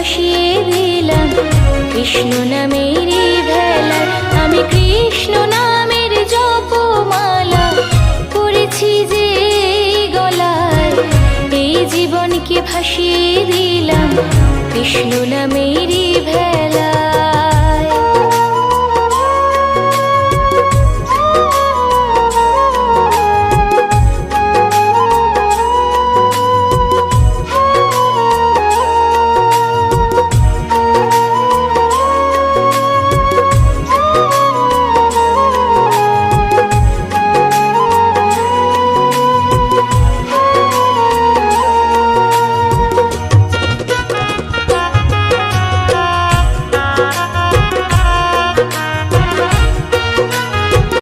ভাসিয়ে দিলাম। কৃষ্ণ নামেরই ভেলা, আমি কৃষ্ণ নামের জপমালা করেছি যে গলায়। এই জীবনকে ভাসিয়ে দিলাম, কৃষ্ণ নামেরই ভেলা।